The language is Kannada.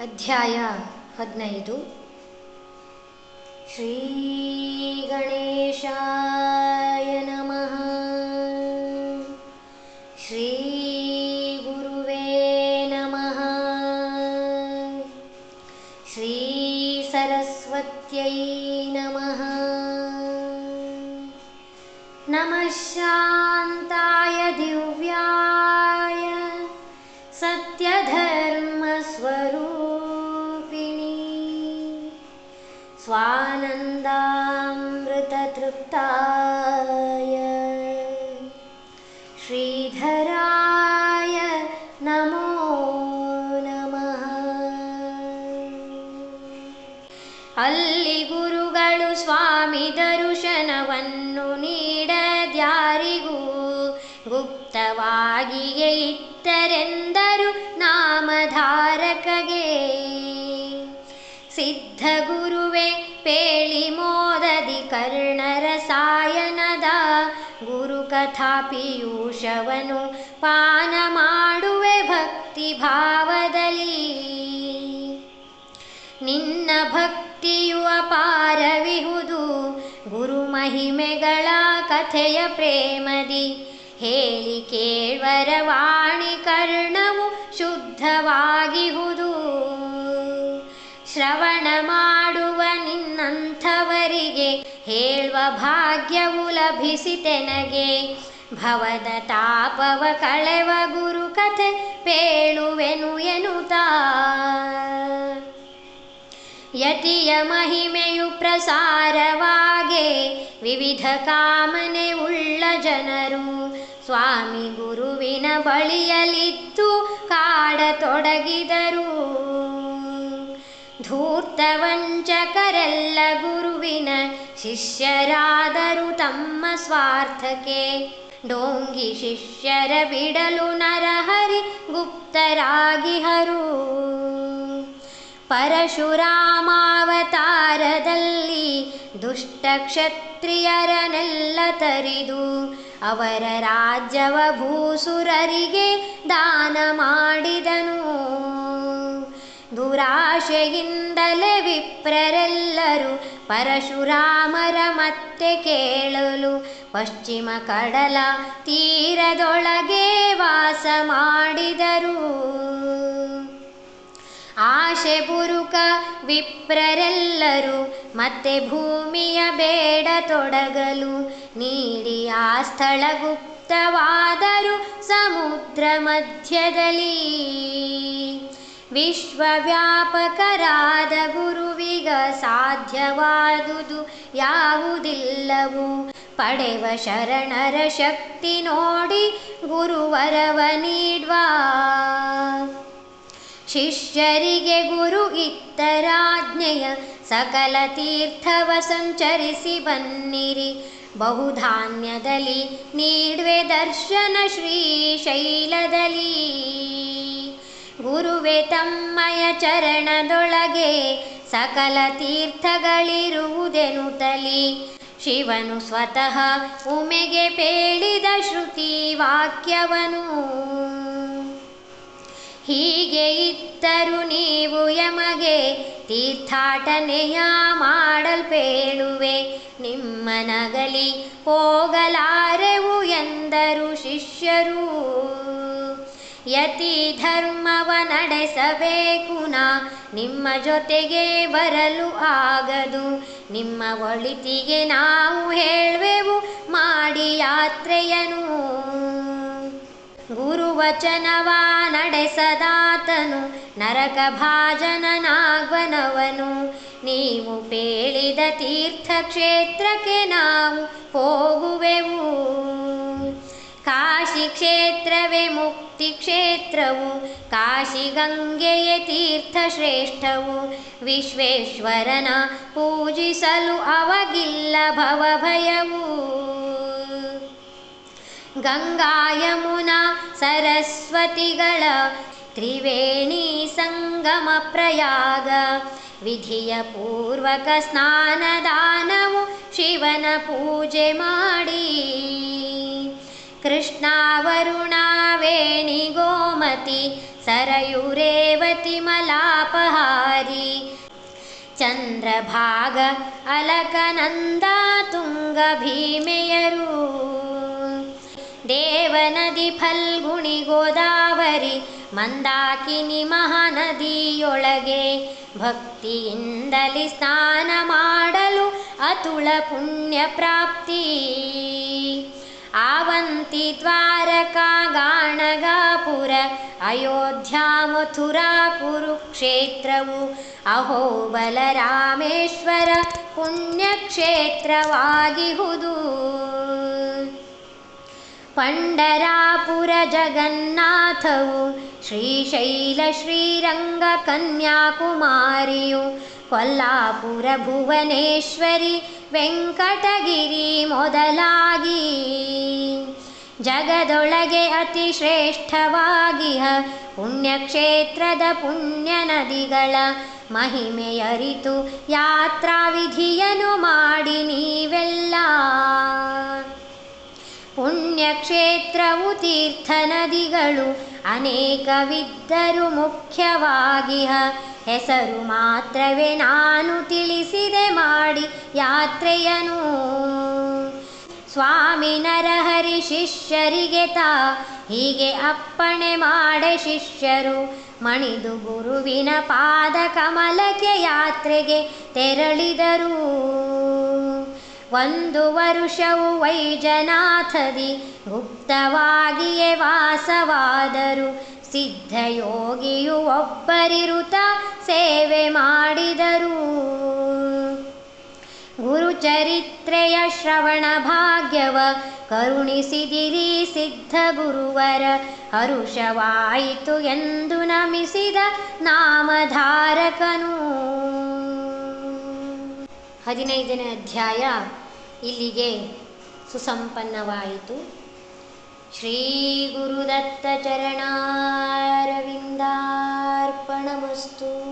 ಅಧ್ಯಾಯ ಹದಿನೈದು ಶ್ರೀ ಗಣೇಶಾಯ ನಮಃ ಶ್ರೀ ದರ್ಶನವನ್ನು ನೀಡದ್ಯಾರಿಗೂ ಗುಪ್ತವಾಗಿಯೇ ಇತ್ತರೆಂದರು ನಾಮಧಾರಕಗೆ. ಸಿದ್ಧಗುರುವೆ ಪೇಳಿ ಮೋದದಿ ಕರ್ಣರಸಾಯನದ ಗುರು ಕಥಾ ಪೀಯೂಷವನು ಪಾನ ಮಾಡುವೆ ಭಕ್ತಿ ಭಾವದಲ್ಲಿ. ನಿನ್ನ ಭಕ್ತಿಯು ಅಪಾರವಿಹುದು ಗುರು ಮಹಿಮೆಗಳ ಕಥೆಯ ಪ್ರೇಮದಿ. ಹೇಳಿ ಕೇಳ್ವರ ವಾಣಿ ಕರ್ಣವು ಶುದ್ಧವಾಗಿಹುದು. ಶ್ರವಣ ಮಾಡುವ ನಿನ್ನಂಥವರಿಗೆ ಹೇಳುವ ಭಾಗ್ಯವು ಲಭಿಸಿತೆನಗೆ ಭವದ ತಾಪವ ಕಳೆವ ಗುರು ಕಥೆ ಪೇಳುವೆನು ಎನ್ನುತ್ತಾ ಯತಿಯ ಮಹಿಮೆಯು ಪ್ರಸಾರವಾಗೆ ವಿವಿಧ ಕಾಮನೆ ಉಳ್ಳ ಜನರು. ಸ್ವಾಮಿ ಗುರುವಿನ ಬಳಿಯಲಿದ್ದು ಕಾಡತೊಡಗಿದರು ಧೂರ್ತ ವಂಚಕರೆಲ್ಲ ಗುರುವಿನ ಶಿಷ್ಯರಾದರು ತಮ್ಮ ಸ್ವಾರ್ಥಕ್ಕೆ. ಡೋಂಗಿ ಶಿಷ್ಯರ ಬಿಡಲು ನರಹರಿ ಗುಪ್ತರಾಗಿಹರು. ಪರಶುರಾಮಾವತಾರದಲ್ಲಿ ದುಷ್ಟ ಕ್ಷತ್ರಿಯರನೆಲ್ಲ ತರಿದು ಅವರ ರಾಜ್ಯವ ಭೂಸುರರಿಗೆ ದಾನ ಮಾಡಿದನು. ದುರಾಶೆಯಿಂದಲೇ ವಿಪ್ರರೆಲ್ಲರೂ ಪರಶುರಾಮರ ಮತ್ತೆ ಕೇಳಲು ಪಶ್ಚಿಮ ಕಡಲ ತೀರದೊಳಗೆ ವಾಸ ಮಾಡಿದರು. ಆಶೆ ಬುರುಕ ವಿಪ್ರರೆಲ್ಲರೂ ಮತ್ತೆ ಭೂಮಿಯ ಬೇಡ ತೊಡಗಲು ನೀಡಿ ಆ ಸ್ಥಳ ಗುಪ್ತವಾದರು ಸಮುದ್ರ ಮಧ್ಯದಲ್ಲಿ. ವಿಶ್ವವ್ಯಾಪಕರಾದ ಗುರುವಿಗ ಸಾಧ್ಯವಾದುದು ಯಾವುದಿಲ್ಲವೂ. ಪಡೆವ ಶರಣರ ಶಕ್ತಿ ನೋಡಿ ಗುರುವರವ ನೀಡ್ವಾ. ಶಿಷ್ಯರಿಗೆ ಗುರು ಇತ್ತರಾಜ್ಞೆಯ ಸಕಲ ತೀರ್ಥವ ಸಂಚರಿಸಿ ಬನ್ನಿರಿ. ಬಹುಧಾನ್ಯದಲ್ಲಿ ನೀಡುವೆ ದರ್ಶನ ಶ್ರೀ ಶ್ರೀಶೈಲದಲ್ಲಿ. ಗುರುವೆ ತಮ್ಮಯ ಚರಣದೊಳಗೆ ಸಕಲ ತೀರ್ಥಗಳಿರುವುದೆನುತಲಿ ಶಿವನು ಸ್ವತಃ ಉಮೆಗೆ ಪೇಳಿದ ಶ್ರುತಿ ವಾಕ್ಯವನು. ಹೀಗೆ ಇತ್ತರು ನೀವು ಯಮಗೆ ತೀರ್ಥಾಟನೆಯ ಮಾಡಲ್ಪೇಳುವೆ ನಿಮ್ಮ ನಗಲಿ ಹೋಗಲಾರೆವು ಎಂದರು ಶಿಷ್ಯರು. ಯತಿ ಧರ್ಮವ ನಡೆಸಬೇಕು ನಾ, ನಿಮ್ಮ ಜೊತೆಗೆ ಬರಲು ಆಗದು. ನಿಮ್ಮ ಒಳಿತಿಗೆ ನಾವು ಹೇಳುವೆವು ಗುರುವಚನವ ನಡೆಸದಾತನು, ನರಕ ಭಾಜನನಾಗ್ವನವನು. ನೀವು ಪೇಳಿದ ತೀರ್ಥಕ್ಷೇತ್ರಕ್ಕೆ ನಾವು ಹೋಗುವೆವು. ಕಾಶಿ ಕ್ಷೇತ್ರವೇ ಮುಕ್ತಿ ಕ್ಷೇತ್ರವು, ಕಾಶಿ ಗಂಗೆಯೇ ತೀರ್ಥ ಶ್ರೇಷ್ಠವು ವಿಶ್ವೇಶ್ವರನ ಪೂಜಿಸಲು ಅವಗಿಲ್ಲ ಭವಭಯವು. ಗಂಗಾ ಯಮುನಾ ಸರಸ್ವತಿಗಳ ತ್ರಿವೇಣಿ ಸಂಗಮ ಪ್ರಯಾಗ ವಿಧಿಯ ಪೂರ್ವಕ ಸ್ನಾನದಾನವು ಶಿವನ ಪೂಜೆ ಮಾಡಿ ಕೃಷ್ಣ ವರುಣ ವೇಣಿ ಗೋಮತಿ ಇಂದುಮತಿ ಸರಯುರೇವತಿ ಮಲಾಪಹಾರಿ ಚಂದ್ರಭಾಗ ಅಲಕನಂದ ತುಂಗ ಭೀಮೆಯರು ದೇವನದಿ ಫಲ್ಗುಣಿ ಗೋದಾವರಿ, ಮಂದಾಕಿನಿ ಮಹಾನದಿಯೊಳಗೆ ಭಕ್ತಿಯಿಂದಲಿ ಸ್ನಾನ ಮಾಡಲು ಅತುಳ ಪುಣ್ಯ ಪ್ರಾಪ್ತಿ. ಆವಂತಿ ದ್ವಾರಕಾ ಗಾಣಗಾಪುರ, ಅಯೋಧ್ಯ ಮಥುರಾ ಕುರುಕ್ಷೇತ್ರವು ಅಹೋಬಲ ರಾಮೇಶ್ವರ ಪುಣ್ಯಕ್ಷೇತ್ರವಾಗಿಹುದು. ಪಂಡರಾಪುರ ಜಗನ್ನಾಥವು ಶ್ರೀಶೈಲ ಶ್ರೀರಂಗ ಕನ್ಯಾಕುಮಾರಿಯು, ಕೊಲ್ಲಾಪುರ ಭುವನೇಶ್ವರಿ ವೆಂಕಟಗಿರಿ ಮೊದಲಾಗಿ. ಜಗದೊಳಗೆ ಅತಿ ಶ್ರೇಷ್ಠವಾಗಿಹ ಪುಣ್ಯಕ್ಷೇತ್ರದ ಪುಣ್ಯ ನದಿಗಳ ಮಹಿಮೆಯರಿತು ಯಾತ್ರಾ ವಿಧಿಯನ್ನು ಮಾಡಿ ನೀವೆಲ್ಲ. ಪುಣ್ಯಕ್ಷೇತ್ರವು ತೀರ್ಥ ನದಿಗಳು ಅನೇಕವಿದ್ದರು ಮುಖ್ಯವಾಗಿಹ. ಹೆಸರು ಮಾತ್ರವೇ ನಾನು ತಿಳಿಸಿದೆ ಮಾಡಿ ಯಾತ್ರೆಯನು. ಸ್ವಾಮಿ ನರಹರಿ ಶಿಷ್ಯರಿಗೆ ತಾ, ಹೀಗೆ ಅಪ್ಪಣೆ ಮಾಡೆ ಶಿಷ್ಯರು. ಮಣಿದು ಗುರುವಿನ ಪಾದ ಕಮಲಕ್ಕೆ ಯಾತ್ರೆಗೆ ತೆರಳಿದರು. ಒಂದು ವರುಷವು ವೈಜನಾಥದಿ, ಗುಪ್ತವಾಗಿಯೇ ವಾಸವಾದರು. ಸಿದ್ಧಯೋಗಿಯು ಒಬ್ಬರಿರುತ ಸೇವೆ ಮಾಡಿದರು. ಗುರುಚರಿತ್ರೆಯ ಶ್ರವಣ ಭಾಗ್ಯವ ಕರುಣಿಸಿದಿರಿ ಸಿದ್ಧ ಗುರುವರ ಹರುಷವಾಯಿತು ಎಂದು ನಮಿಸಿದ ನಾಮಧಾರಕನು. ಹದಿನೈದನೇ ಅಧ್ಯಾಯ ಇಲ್ಲಿಗೆ ಸುಸಂಪನ್ನವಾಯಿತು. ಶ್ರೀ ಗುರುದತ್ತ ಚರಣಾರವಿಂದಾರ್ಪಣಮಸ್ತು.